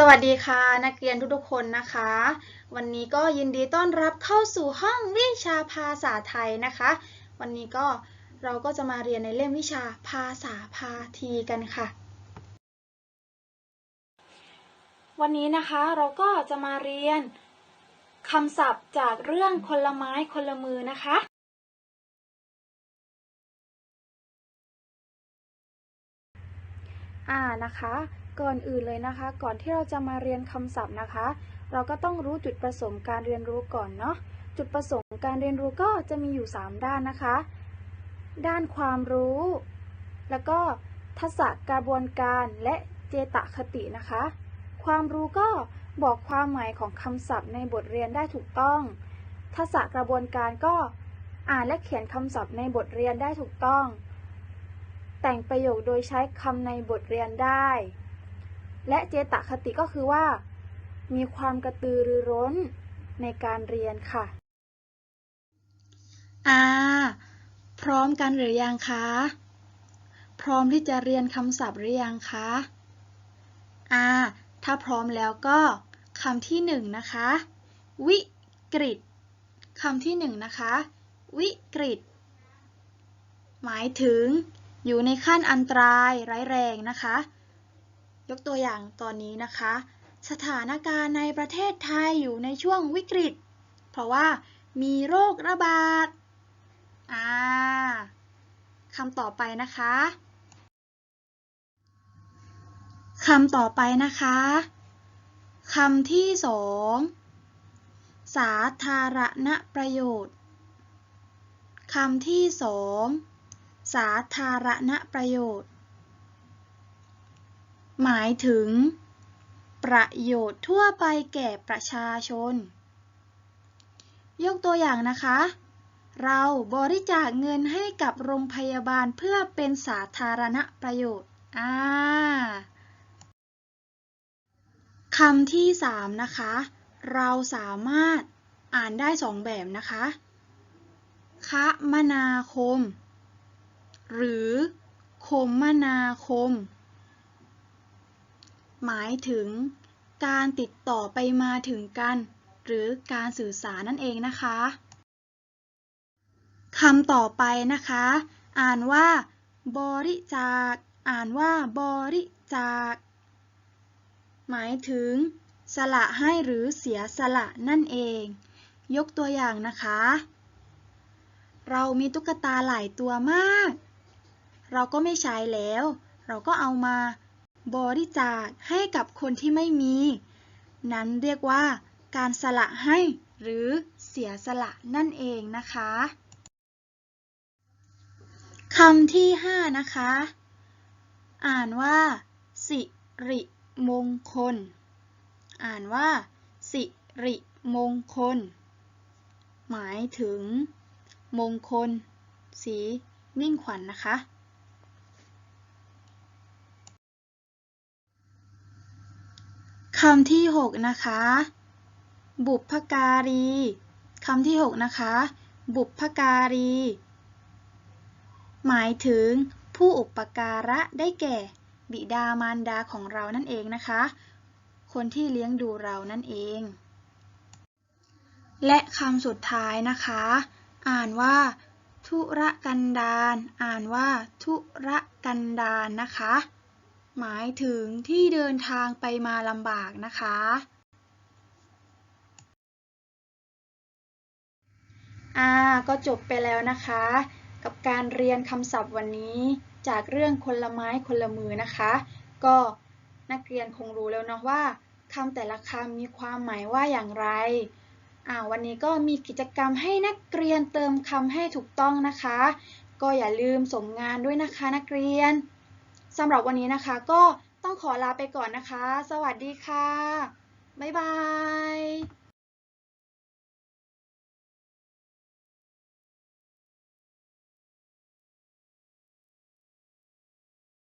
สวัสดีค่ะ นักเรียนทุกๆคนนะคะ วันนี้ก็ยินดีต้อนรับเข้าสู่ห้องวิชาภาษาไทยนะคะ วันนี้ก็เราก็จะมาเรียนในเล่มวิชาภาษาพาทีกันค่ะ วันนี้นะคะเราก็จะมาเรียนคำศัพท์จากเรื่องคนละไม้คนละมือนะคะอ่านะคะ ก่อนอื่นเลยนะคะ ก่อนที่เราจะมาเรียนคำศัพท์นะคะ เราก็ต้องรู้จุดประสงค์การเรียนรู้ก่อนเนาะ จุดประสงค์การเรียนรู้ก็จะมีอยู่ 3 ด้านนะคะ ด้านความรู้ แล้วก็ทักษะกระบวนการและเจตคตินะคะ ความรู้ก็บอกความหมายของคำศัพท์ในบทเรียนได้ถูกต้องทักษะกระบวนการก็อ่านและเขียนคำศัพท์ในบทเรียนได้ถูกต้อง แต่งประโยคโดยใช้คำในบทเรียนได้ และเจตคติก็คือว่า มีความกระตือรือร้นในการเรียนค่ะอ่าพร้อมกันหรือยังคะ พร้อมที่จะเรียนคำศัพท์หรือยังคะอ่าถ้าพร้อมแล้วก็คำที่หนึ่งนะคะ วิกฤตคำที่หนึ่งนะคะ วิกฤต หมายถึง อยู่ในขั้นอันตรายร้ายแรงนะคะ ยกตัวอย่างตอนนี้นะคะ สถานการณ์ในประเทศไทยอยู่ในช่วงวิกฤต เพราะว่ามีโรคระบาด อ่าคำต่อไปนะคะคำต่อไปนะคะคำที่สองสาธารณประโยชน์คำที่สองสาธารณประโยชน์ หมายถึง ประโยชน์ทั่วไปแก่ประชาชน ยกตัวอย่างนะคะ เราบริจาคเงินให้กับโรงพยาบาลเพื่อเป็นสาธารณประโยชน์อ่าคำที่สามนะคะ เราสามารถอ่านได้สองแบบนะคะคมนาคม หรือคมนาคม หมายถึงการติดต่อไปมาถึงกัน หรือการสื่อสารนั่นเองนะคะคำต่อไปนะคะ อ่านว่า บริจาค อ่านว่าบริจาค หมายถึง สละให้หรือเสียสละนั่นเอง ยกตัวอย่างนะคะ เรามีตุ๊กตาหลายตัวมาก เราก็ไม่ใช้แล้ว เราก็เอามา บริจาคให้กับคนที่ไม่มี นั้นเรียกว่า การสละให้หรือเสียสละนั่นเองนะคะคำที่ห้านะคะ อ่านว่า สิริมงคล อ่านว่า สิริมงคล หมายถึง มงคล สีมิ่งขวัญนนะคะ คำที่หกนะคะ บุพการีคำที่หกนะคะ บุพการี หมายถึงผู้อุปการะได้แก่ บิดามารดาของเรานั่นเองนะคะ คนที่เลี้ยงดูเรานั่นเอง และคำสุดท้ายนะคะ อ่านว่า ธุระกันดารอ่านว่า ธุระกันดารนะคะ หมายถึงที่เดินทางไปมาลำบากนะคะ อ่า ก็จบไปแล้วนะคะ กับการเรียนคำศัพท์วันนี้จากเรื่องคนละไม้คนละมือนะคะ ก็นักเรียนคงรู้แล้วเนาะว่าคำแต่ละคำมีความหมายว่าอย่างไร อ่า วันนี้ก็มีกิจกรรมให้นักเรียนเติมคำให้ถูกต้องนะคะ ก็อย่าลืมส่งงานด้วยนะคะนักเรียน สำหรับวันนี้นะคะก็ต้องขอลาไปก่อนนะคะ สวัสดีค่ะ บ๊ายบาย